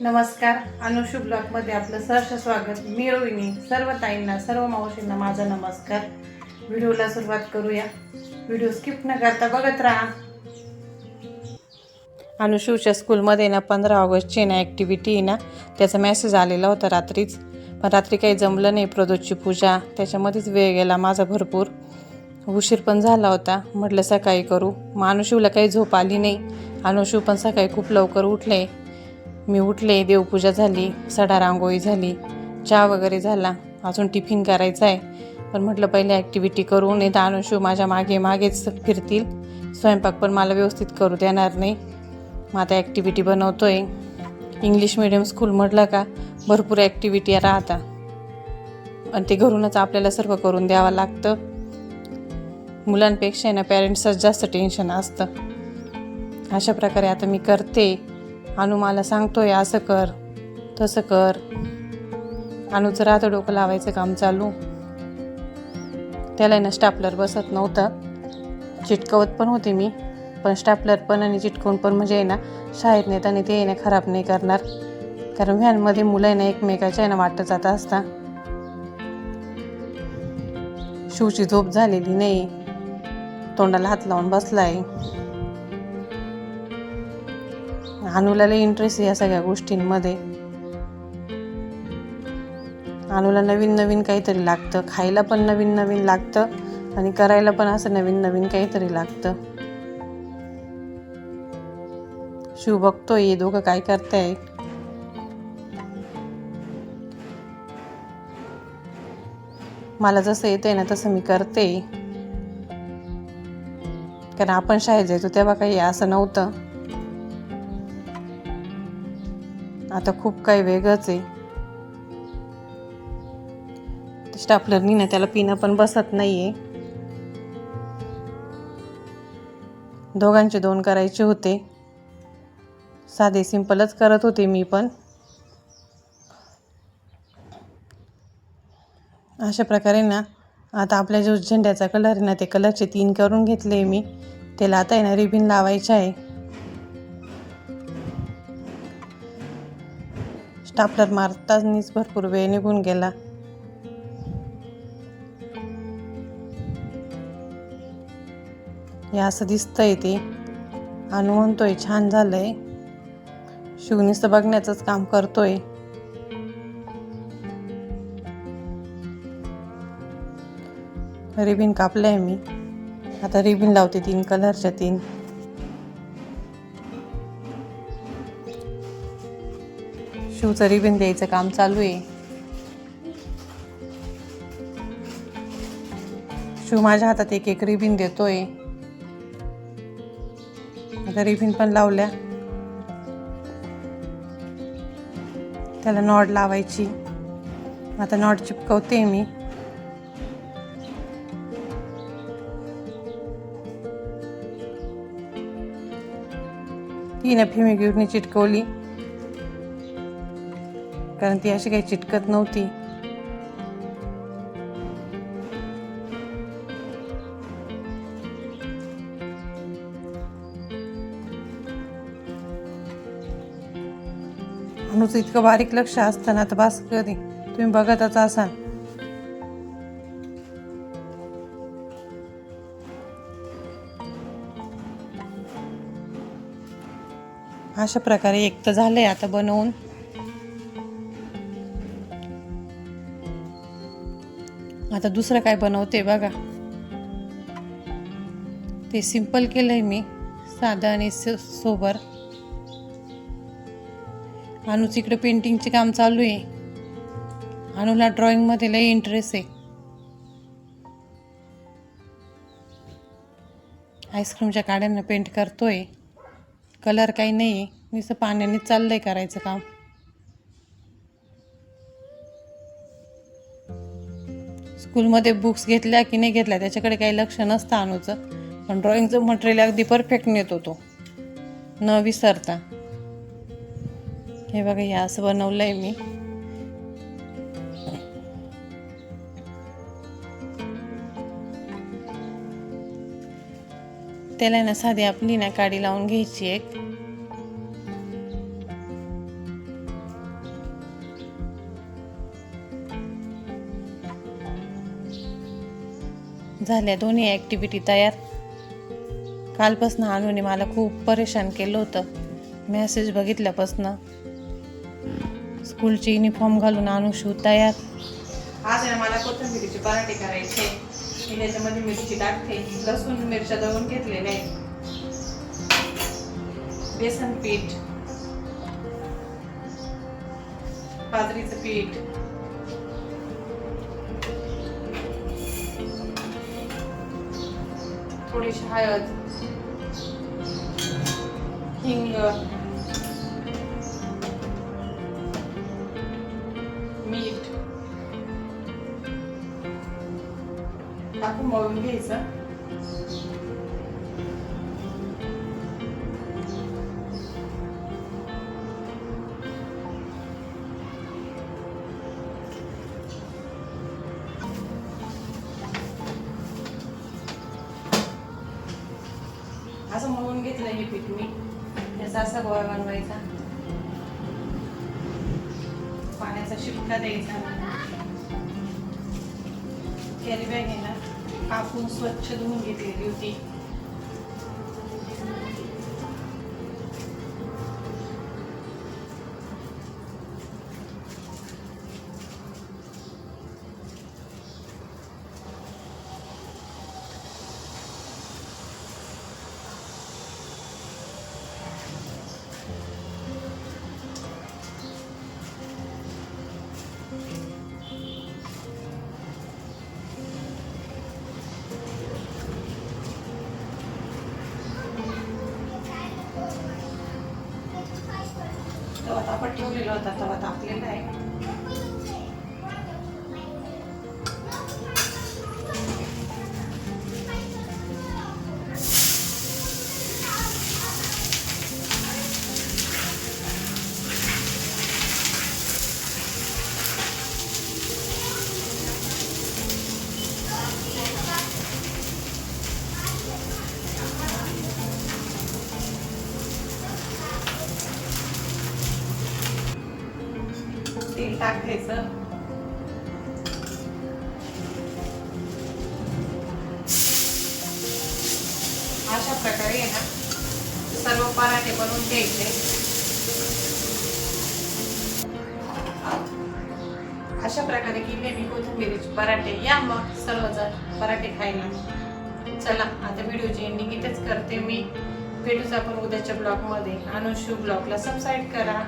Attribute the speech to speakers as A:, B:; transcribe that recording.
A: नमस्कार अनुशुभ ब्लॉकमध्ये आपलं सहर्ष स्वागत. मी रोहिणी सर्व ताईंना सर्व मावशींना माझा नमस्कार. व्हिडिओला सुरुवात करूया. व्हिडिओ स्किप न करता बघत राहा. अनुशूच्या स्कूलमध्ये ना पंधरा ऑगस्टची ना ॲक्टिव्हिटी आहे ना त्याचा मेसेज आलेला होता रात्रीच. पण रात्री काही जमलं नाही प्रदोषची पूजा त्याच्यामध्येच वेळ गेला माझा भरपूर. उशीर पण झाला होता. म्हटलं सकाळी करू. मग अनुशिवला काही झोप आली नाही. अनुशिव पण सकाळी खूप लवकर उठले. मी उठले देवपूजा झाली सडा रांगोळी झाली चहा वगैरे झाला. अजून टिफिन करायचा आहे. पण म्हटलं पहिले ॲक्टिव्हिटी करू नाही तर अनुशिव माझ्या मागे मागेच फिरतील. स्वयंपाक पण मला व्यवस्थित करू देणार नाही. मग आता ॲक्टिव्हिटी बनवतो आहे इंग्लिश मिडियम स्कूल म्हटलं का भरपूर ॲक्टिव्हिटी राहतात आणि ते घरूनच आपल्याला सर्व करून द्यावं लागतं. मुलांपेक्षा आहे ना पॅरेंट्सच जास्त टेन्शन असतं. अशा प्रकारे आता मी करते. अनु मला सांगतोय असं कर तसं कर. अनुचं राहतं डोकं लावायचं काम चालू. त्याला ना स्टापलर बसत नव्हतं. चिटकवत पण होते मी पण स्टापलर पण आणि चिटकवून पण म्हणजे आहे ना शाळेत नेताना ते ना खराब नाही करणार. कारण व्हॅनमध्ये मुलं आहे ना एकमेकाच्या आहे ना वाटत जात असता. शिवची झोप झालेली नाही. तोंडाला हात लावून बसला आहे अनुला लई इंटरेस्ट या सगळ्या गोष्टींमध्ये. अनुला नवीन नवीन काहीतरी लागतं. खायला पण नवीन नवीन लागतं आणि करायला पण असं नवीन नवीन काहीतरी लागतं. शिव बघतोय हे दोघं काय करताय? मला जसं येतंय ना तसं मी करते. कारण आपण शाळेत जायचो तेव्हा काही असं नव्हतं. आता खूप काही वेगळंच आहे. स्टापलरनी ना त्याला पिणं पण बसत नाहीये. दोघांचे दोन करायचे होते. साधे सिंपलच करत होते मी पण. अशा प्रकारे ना आता आपल्या जो झेंड्याचा कलर आहे ना ते कलरचे तीन करून घेतले मी. त्याला आता आहे ना रिबिन लावायचे आहे. स्टापलर मारताच भरपूर वेळ निघून गेला. हे असं दिसतंय ते. आणि म्हणतोय छान झालंय. शिवनीचं बघण्याचंच काम करतोय. रिबिन कापलंय मी. आता रिबिन लावते तीन कलरच्या तीन. शूचं रिबिन द्यायचं काम चालू आहे. शिव माझ्या हातात एक एक रिबिन देतोय. आता रिबिन पण लावल्या. त्याला नॉड लावायची. आता नॉड चिपकवते मी. तीन फिमी गिरणी चिटकवली. कारण ती अशी काही चिटकत नव्हती. अनुचं इतकं बारीक लक्ष असतं ना तर बस कधी तुम्ही बघतच असाल. अशा प्रकारे एक तर झालंय आता बनवून. आता दुसरं काय बनवते बघा. ते सिंपल केलंय मी साधं आणि सोबर. अनुच इकडे पेंटिंगचे काम चालू आहे. अनुला ड्रॉइंगमध्ये लई इंटरेस्ट आहे. आईस्क्रीमच्या काड्यांना पेंट करतोय. कलर काही नाही आहे नुसतं पाण्याने चाललंय करायचं काम. स्कूलमध्ये बुक्स घेतल्या की नाही घेतल्या त्याच्याकडे काही लक्ष नसतं अनुचं. पण ड्रॉइंगचं मटेरियल अगदी परफेक्ट नेतो तो. न विसरता. हे बघा हे असं बनवलं आहे मी. त्याला ना साधी आपली ना काडी लावून घ्यायची एक. झाल्या. दोन्ही ॲक्टिव्हिटी तयार. कालपासनं अनुने मला खूप परेशान केलं होतं. मॅसेज बघितल्यापासनं. स्कूलची युनिफॉर्म घालून आणू शू तयार. आज आहे मला कोथिंबिरीचे पराठे करायचे. मी त्याच्यामध्ये मिरची टाकते. लसूण मिरच्या दळून घेतलेल्या आहे बेसन पीठ. बाजरीचं पीठ. थोडीशी हळद हिंग. मीठ. टाकून मळून घ्यायचं. घेतलं हे पीठ मी याचा असा गोळा बनवायचा. पाण्याचा शिपका द्यायचा. कॅरी बॅग आहे ना कापून स्वच्छ धुवून घेतलेली होती. तापत ठेवलेला होता तवा तापलेला आहे तेल टाकायचं अशा प्रकारे आहे ना सर्व पराठे बनवून घ्यायचे. अशा प्रकारे केले मी कोथिंबिरीचे पराठे या मग सर्वजण पराठे खायला. चला आता व्हिडिओची एंडिंग इथेच करते मी. भेटूच आपण उद्याच्या ब्लॉगमध्ये अनुशू ब्लॉगला सबस्क्राईब करा.